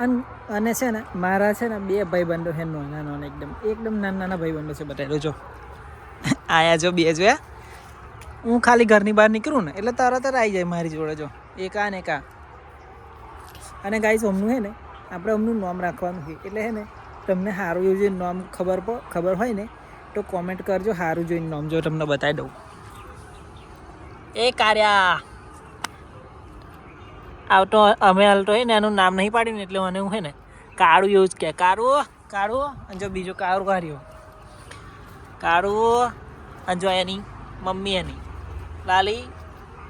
અન, અને છે ને, મારા છે ને બે ભાઈબંધો છે નાના નાના એકદમ એકદમ નાના નાના ભાઈબંધો છે બતાવી જો આયા જો બે જોયા હું. ખાલી ઘરની બહાર નીકળું ને, એટલે તરત જ આવી જાય મારી જોડે જો. એક આ ને એક આ. અને ગાઈસ, અમનું છે ને, આપણે અમનું નામ રાખવાનું છે. એટલે છે ને, તમને સારું એવું જે નામ ખબર ખબર હોય ને, તો કોમેન્ટ કરજો સારું જોઈને નામ જો તમને બતાવી દઉં. એ કાર્યા! આવતો અમે હાલતો હોય ને, એનું નામ નહીં પાડ્યું ને એટલે મને હું હે ને, કાળું એવું જ કે, કાળું કાળું અને જો બીજું કાળું કાઢ્યો કાળું અને જો એની મમ્મી એની. લાલી,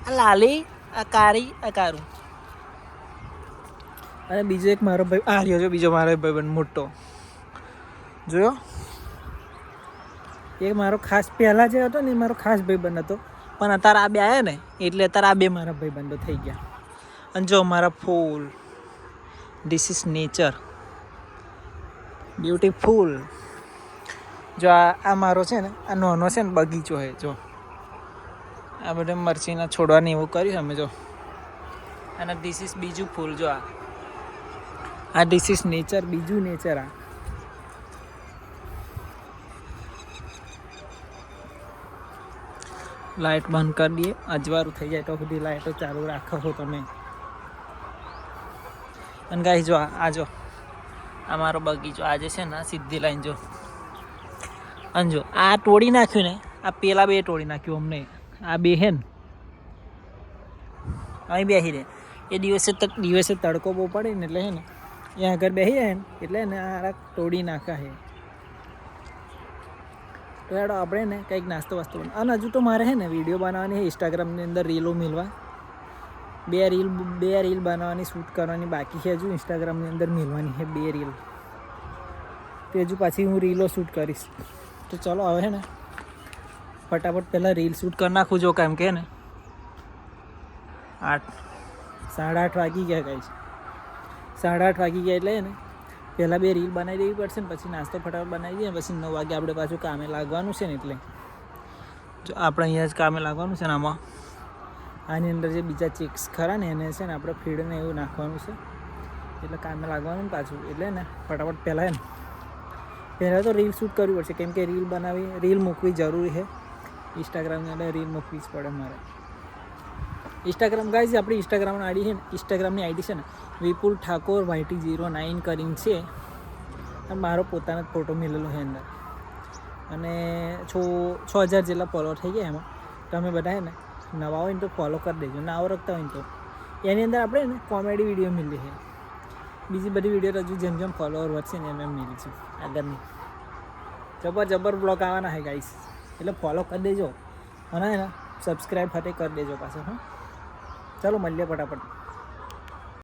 આ લાલી, આ કારી આ કારું અને બીજો એક મારો ભાઈ, આ રહ્યો છે બીજો મારો ભાઈબંધ, મોટો. જોયો? એ મારો ખાસ, પહેલાં જે હતો ને એ મારો ખાસ ભાઈબંધ હતો. પણ અત્યારે આ બે આવ્યા ને, એટલે અત્યારે આ બે મારા ભાઈબંધો થઈ ગયા. અને જો મારા ફૂલ ધીસ ઇઝ નેચર બ્યુટીફુલ જો આ આ મારો છે ને, આ નાનો છે ને બગીચો છે, જો. આ બધે મરચીના છોડવાની એવું કર્યું અમે, જો. અને ધીસ ઇઝ બીજું ફૂલ, જો આ. આ ધીસ ઇઝ નેચર બીજું નેચર આ. લાઇટ બંધ કરી દઈએ. અજવાળું થઈ જાય તો સુધી લાઇટો ચાલુ રાખો છો તમે. અને ગાઈ જો આ જો. આ મારો બગીચો આજે છે ને સીધી લાઈન જો. અને જો, આ તોડી નાખ્યું ને, આ પેલા બે તોડી નાખ્યું અમને. આ બે હે ને. અહીં બેસી રહે. એ દિવસે દિવસે તડકો બહુ પડે ને એટલે હે ને, એ આગળ બેસી જાય ને, એટલે ને આ તોડી નાખા હે તો યાડો આપણે ને કંઈક નાસ્તો વાસ્તો અને હજુ તો મારે હે ને વીડિયો બનાવવાની ઇન્સ્ટાગ્રામની અંદર રીલો મિલવા બે રીલ બે રીલ બનાવવાની શૂટ કરવાની બાકી છે. હજુ ઇન્સ્ટાગ્રામની અંદર મેળવાની છે બે રીલ તો હજુ પાછી હું રીલો શૂટ કરીશ. તો ચલો હવે ને, ફટાફટ પહેલાં રીલ શૂટ કરી નાખું જો કેમ કે ને. આઠ, સાડા આઠ વાગી ગયા કઈ છે સાડા આઠ વાગી ગયા એટલે ને, પહેલાં બે રીલ બનાવી દેવી પડશે ને, પછી નાસ્તો ફટાફટ બનાવી દઈએ પછી નવ વાગે આપણે પાછું કામે લાગવાનું છે ને એટલે. જો આપણે અહીંયા જ કામે લાગવાનું છે ને આમાં. આની અંદર જે બીજા ચેક્સ ખરા ને એને છે ને આપણે ફીડને એવું નાખવાનું છે. એટલે કામે લાગવાનું ને પાછું. એટલે ને ફટાફટ પહેલાં ને પહેલાં તો રીલ શૂટ કરવી પડશે. કેમ કે રીલ બનાવી રીલ મૂકવી જરૂરી છે. ઇન્સ્ટાગ્રામની અંદર રીલ મૂકવી જ પડે મારે. ઇન્સ્ટાગ્રામ ગાઈઝ આપણી ઇન્સ્ટાગ્રામની આઈડી છે ને. ઇન્સ્ટાગ્રામની આઈડી છે ને Vipul Thakor YT zero nine કરીને છે. મારો પોતાનો જ ફોટો મેલેલો છે અંદર. અને છો, છ હજાર જેટલા ફોલોઅર થઈ ગયા એમાં. તમે બધા ને નવા હોય ને તો ફોલો કરી દેજો, ના ઓળખતા હોય ને તો. એની અંદર આપણે ને કોમેડી વીડિયો મિલી છે બીજી બધી વીડિયો હજુ જેમ જેમ ફોલોઅર વધશે ને એમ એમ મિલીશું આગળની. જબર જબર બ્લોગ આવવાના છે ગાઈસ એટલે ફોલો કરી દેજો. અને સબસ્ક્રાઈબ ફતે કરી દેજો પાછો, હા. ચાલો, મળીએ ફટાફટ.